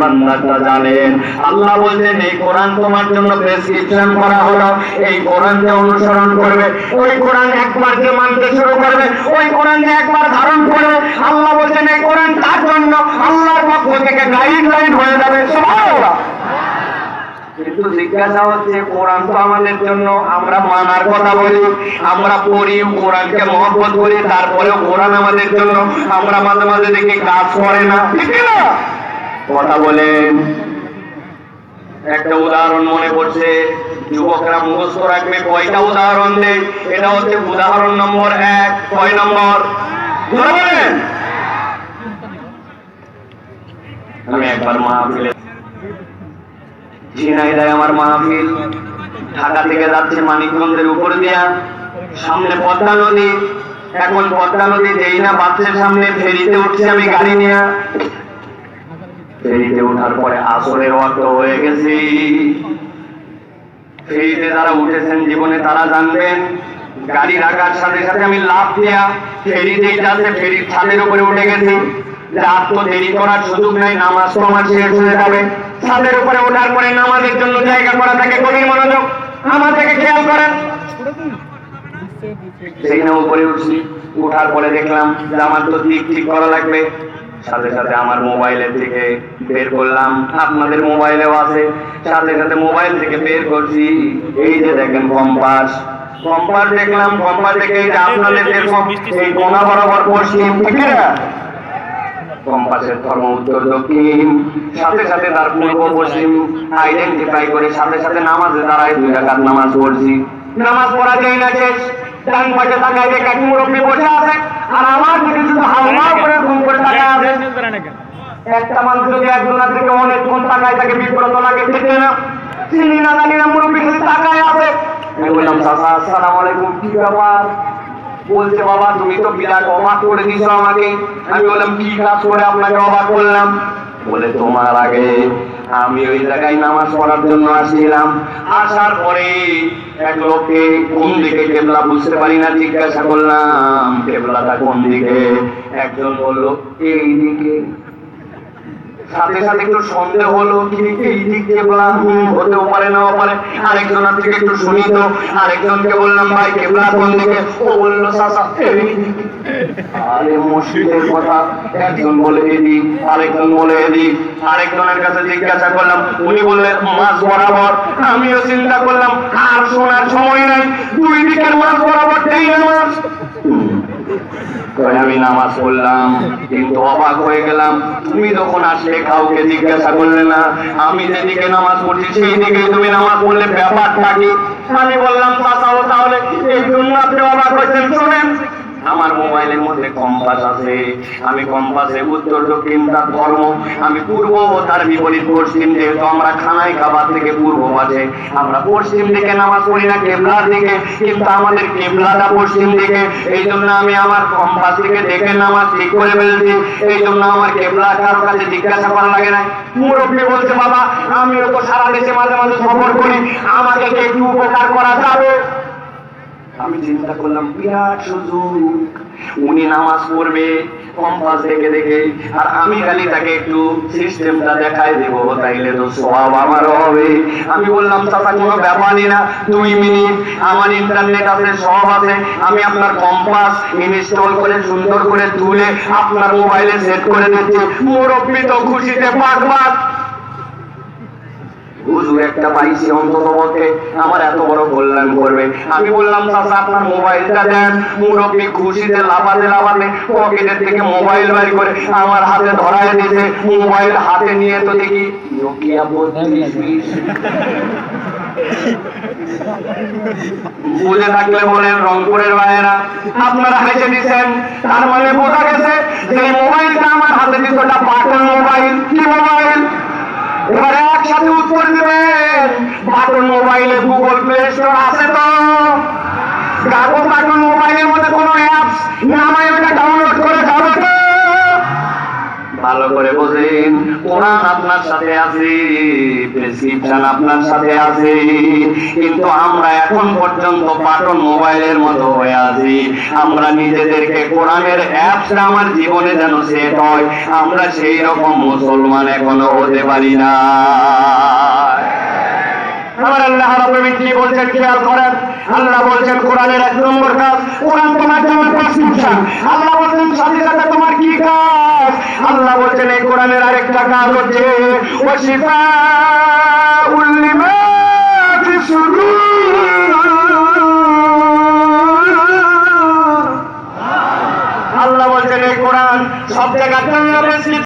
বান্দাটা জানেন। আল্লাহ বলছেন এই কোরআন তোমার জন্য প্রেসক্রিপশন করা হলো। এই কোরআনকে অনুসরণ করবে। ওই কোরআন একবার মানতে শুরু করবে? ওই কোরআন একবার ধারণ করবে আল্লাহ বলছেন, এই কোরআন তার জন্য আল্লাহর পক্ষ থেকে হয়ে যাবে। কিন্তু জিজ্ঞাসা হচ্ছে, কোরআন তো আমাদের জন্য, আমরা মানার কথা বলি। আমরা পড়ি কোরআনকে মহব্বত করি, তারপরেও কোরআন আমাদের জন্য। আমরা মাঝে মাঝে দেখি কাজ করে না। কথা বলেন। একটা উদাহরণ মনে পড়ছে। যুবকরা মুখস্থ রাখবে। কয়টা উদাহরণ দেয় এটা হচ্ছে উদাহরণ নম্বর এক। কয় নম্বর? আমি একবার মাহফিলে ঝিনাইদায় আমার মাহফিল। ঢাকা থেকে যাচ্ছে মানিকগঞ্জের উপর দিয়া। সামনে পদ্মা নদী। এখন পদ্মা নদী যেই না বাচ্চার সামনে ফেরিতে উঠছে আমি গাড়ি নিয়ে। ফেরিতে ওঠার পরে আসরের ওয়াক্ত হয়ে গেছি। ফেরিতে যারা উঠেছেন, জীবনে তারা জানবেন, গাড়ি রাখার সাথে সাথে আমি লাভ দেয়া ফেরি যাচ্ছে, ফেরির ছাদের উপরে উঠে গেছি। রাত তো দেরি করার সুযোগ নাই, নামাজ তো আমার শেষ হয়ে যাবে। ছাদের উপরে ওঠার পরে নামাজের জন্য জায়গা করা থাকে গভীর মনোযোগ আমার থেকে খেয়াল করেন। সেইখানে উপরে উঠছি, উঠার পরে দেখলাম যে আমার তো দিক ঠিক করা লাগবে। সাথে সাথে আমার মোবাইলের থেকে বের করলাম। আপনাদের মোবাইলেও আছে। সাথে সাথে মোবাইল থেকে বের করছি। এই যে দেখেন কম্পাস। কম্পাস দেখলাম, কম্পাস দেখে এই যে আপনাদের যেরকম এই কোনা বরাবর পশ্চিম ঠিক না কম্পাসের ধর্ম উত্তর দক্ষিণ। সাথে সাথে তার পূর্ব পশ্চিম। আইডেন্টিফাই করে সাথে সাথে নামাজে দাঁড়ায় দুই রাকাত নামাজ পড়ছি। নামাজ পড়া যায় না শেষ, ডান পাশে তাকায় দেখে এক মুরব্বী বসে আছে। আর আমার দিকে শুধু হালকা করে ঘুম করে তাকায় আছে। একটা মানুষ যদি একজনের থেকে অনেকক্ষণ তাকায় তাকে বিব্রত লাগে ঠিক না। চিনি না জানি না মুরব্বী শুধু তাকায় আছে। আমি বললাম চাচা আসসালামু আলাইকুম কি ব্যাপার? বলছে বাবা তুমি তো বিরাট অবাক করে দিছো আমাকে। আমি বললাম কি কাজ করে আপনাকে অবাক করলাম? বলে তোমার আগে আমি ওই জায়গায় নামাজ পড়ার জন্য আসছিলাম আসার পরে এক লোককে কোন দিকে কেবলা বুঝতে পারি না জিজ্ঞাসা করলাম, কেবলাটা কোন দিকে? একজন বলল, এই দিকে। সাথে সাথে একটু সন্দেহ হলো দিক দিয়ে হুম, হতেও পারে নাও পারে। আরেকজনের থেকে একটু শুনি তো। আরেকজনকে বললাম ভাই কেবলা কোন দিকে? ও দিকে। আরে কথা। একজন বলে আরেকজন বলে আরেকজনের কাছে জিজ্ঞাসা করলাম উনি বললেন মাছ বরাবর। আমিও চিন্তা করলাম আর শোনার সময় নাই। দুই দিকের মাছ বরাবর তাই আমি নামাজ পড়লাম, কিন্তু অবাক হয়ে গেলাম, তুমি যখন আসলে কাউকে জিজ্ঞাসা করলে না, আমি যেদিকে নামাজ পড়ছি সেই দিকে তুমি নামাজ পড়লে ব্যাপারটা কি? আমি বললাম তাহলে। এই জন্য আপনি অবাক হয়েছেন, শোনেন। আমার মোবাইলের মধ্যে কম্পাস আছে। আমি কম্পাসে উত্তর, দক্ষিণ, তার ধর্ম, আমি পূর্ব ও তার বিপরীত পশ্চিম। যেহেতু আমরা খানায় খাবার থেকে পূর্ব পাশে আমরা পশ্চিম দিকে নামাজ পড়ি না কেবলার দিকে, কিন্তু আমাদের কেবলাটা পশ্চিম দিকে। এই জন্য আমি আমার কম্পাস থেকে দেখে নামাজ ঠিক করে ফেলছি। এই জন্য আমার কেবলা কার কাছে জিজ্ঞাসা করা লাগে না মুরব্বী বলছে, বাবা, আমিও তো সারা দেশে মাঝে মাঝে সফর করি আমাকে একটু উপকার করা যাবে? আমি চিন্তা করলাম, বিরাট উনি নামাজ পড়বে কম্পাস দেখে দেখে, আর আমি খালি তাকে একটু সিস্টেমটা দেখাই দেব, তাইলে তো সব হবে। আমি বললাম, চাচা, কোনো ব্যাপারই না, দুই মিনিট, আমার ইন্টারনেট আছে, সব আছে, আমি আপনার কম্পাস ইনস্টল করে, সুন্দর করে তুলে আপনার মোবাইলে সেট করে দিচ্ছি। মুরব্বী তো খুশিতে পাকবাক হুজুর, একটা পাইছি অন্তত পক্ষে আমার এত বড় কল্যাণ করবে। আমি বললাম আপনার মোবাইলটা দেন। মুরব্বী খুশিতে লাফাতে লাফাতে পকেটের থেকে মোবাইল করে আমার হাতে ধরায় দিয়েছে। মোবাইল হাতে নিয়ে তো দেখি নোকিয়া বুঝে থাকলে বলেন রংপুরের ভাইয়েরা, আপনারা হেসে দিচ্ছেন। তার মানে বোঝা গেছে, যে মোবাইলটা আমার হাতে দিত বাটন মোবাইল। কি মোবাইল একসাথে উত্তর দিবেন বাটন মোবাইলে গুগল প্লে স্টোর আছে তো? বাটন মোবাইলের মধ্যে কোনো অ্যাপস নামায় ওটা ডাউনলোড করে যাবে তো ভালো করে বোঝেন কোরআন আপনার সাথে আছে, প্রেসক্রিপশন আপনার সাথে আছে, কিন্তু আমরা এখন পর্যন্ত বাটন মোবাইলের মতো হয়ে আছি। আমরা নিজেদেরকে কোরআনের অ্যাপসটা আমার জীবনে যেন সেট হয়, আমরা সেই রকম মুসলমান এখনও হতে পারি না। আমার আল্লাহ রাব্বুল বলছেন, খেয়াল করেন? আল্লাহ বলছেন, কোরআনের এক নম্বর কাজ, কোরআন তোমার জন্য প্রেসক্রিপশন আল্লাহ বলছেন সাথে সাথে তোমার কি কাজ? আল্লাহ বলছেন, এই কোরআনের আরেকটা কাজ হচ্ছে ওয়াশিফা উল্লিমা আল্লাহ বলছেন, এই কোরআন সব জায়গায়